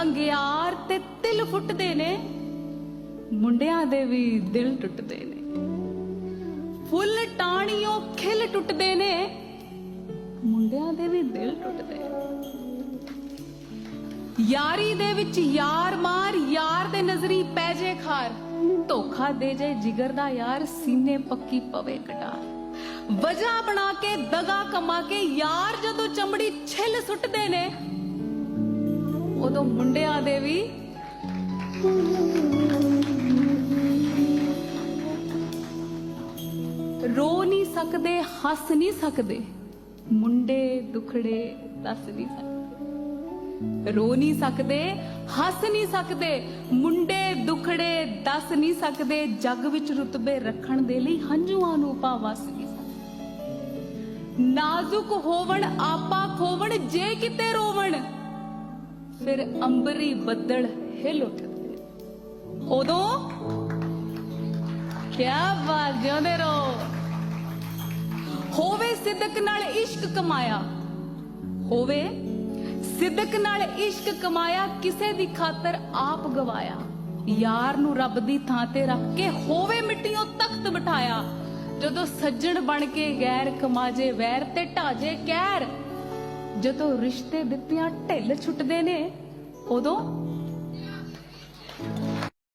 ਅੰਗਿਆਰ ਤੇ ਤਿਲ ਫੁੱਟਦੇ ਨੇ, ਮੁੰਡਿਆਂ ਦੇ ਵੀ ਦਿਲ ਟੁੱਟਦੇ ਨੇ। ਫੁੱਲ ਟਾਣੀਓ ਖਿਲ ਟੁੱਟਦੇ ਨੇ, ਮੁੰਡਿਆਂ ਦੇ ਵੀ ਦਿਲ ਟੁੱਟਦੇ ਯਾਰੀ ਦੇ ਵਿੱਚ ਯਾਰ ਮਾਰ, ਯਾਰ ਦੇ ਨਜ਼ਰੀ ਪੈ ਜੇ ਖਾਰ, ਧੋਖਾ ਦੇ ਜੇ ਜਿਗਰ ਦਾ ਯਾਰ, ਸੀਨੇ ਪੱਕੀ ਪਵੇ ਕਟਾਰ। ਵਜਾ ਬਣਾ ਕੇ, ਦਗਾ ਕਮਾ ਕੇ, ਯਾਰ ਜਦੋਂ ਚਮੜੀ ਛਿੱਲ ਸੁੱਟਦੇ ਨੇ ਉਦੋਂ ਮੁੰਡਿਆਂ ਦੇ ਵੀ ਰੋ ਨਹੀਂ ਸਕਦੇ, ਹੱਸ ਨਹੀਂ ਸਕਦੇ। ਮੁੰਡੇ ਦੁਖੜੇ ਦੱਸ ਨਹੀਂ ਸਕਦੇ। ਰੋ ਨਹੀਂ ਸਕਦੇ, ਹੱਸ ਨਹੀਂ ਸਕਦੇ। ਮੁੰਡੇ ਦੁਖੜੇ ਦੱਸ ਨਹੀਂ ਸਕਦੇ। ਜੱਗ ਵਿੱਚ ਰੁਤਬੇ ਰੱਖਣ ਦੇ ਲਈ ਹੰਝੂਆਂ ਨੂੰ ਪਾ ਵਸ ਨਹੀਂ ਸਕਦੇ। ਨਾਜ਼ੁਕ ਹੋਵਣ, ਆਪਾ ਖੋਵਣ, ਜੇ ਕਿਤੇ ਰੋਵਣ। ਫਿਰ ਅੰਬਰੀ ਬੱਦਲ ਹਿਲ ਉੱਠਦੇ ਨੇ। ਉਦੋਂ ਕਿਆ ਬਾਤ ਜਿਉਂਦੇ ਰਹੋ। ਹੋਵੇ ਸਿੱਦਕ ਨਾਲ ਇਸ਼ਕ ਕਮਾਇਆ, ਹੋਵੇ ਸਿੱਦਕ ਨਾਲ ਇਸ਼ਕ ਕਮਾਇਆ, ਕਿਸੇ ਦੀ ਖਾਤਰ ਆਪ ਗਵਾਇਆ। ਯਾਰ ਨੂੰ ਰੱਬ ਦੀ ਥਾਂ ਤੇ ਰੱਖ ਕੇ ਹੋਵੇ ਮਿੱਟੀਓਂ ਤਖਤ ਬਿਠਾਇਆ। ਜਦੋਂ ਸੱਜਣ ਬਣ ਕੇ ਗੈਰ ਕਮਾਜੇ ਵੈਰ ਤੇ ਢਾਜੇ ਕਹਿਰ ਜਦੋਂ ਰਿਸ਼ਤੇ ਦਿੱਤੀਆਂ ਢਿੱਲ ਛੁੱਟਦੇ ਨੇ ਉਦੋਂ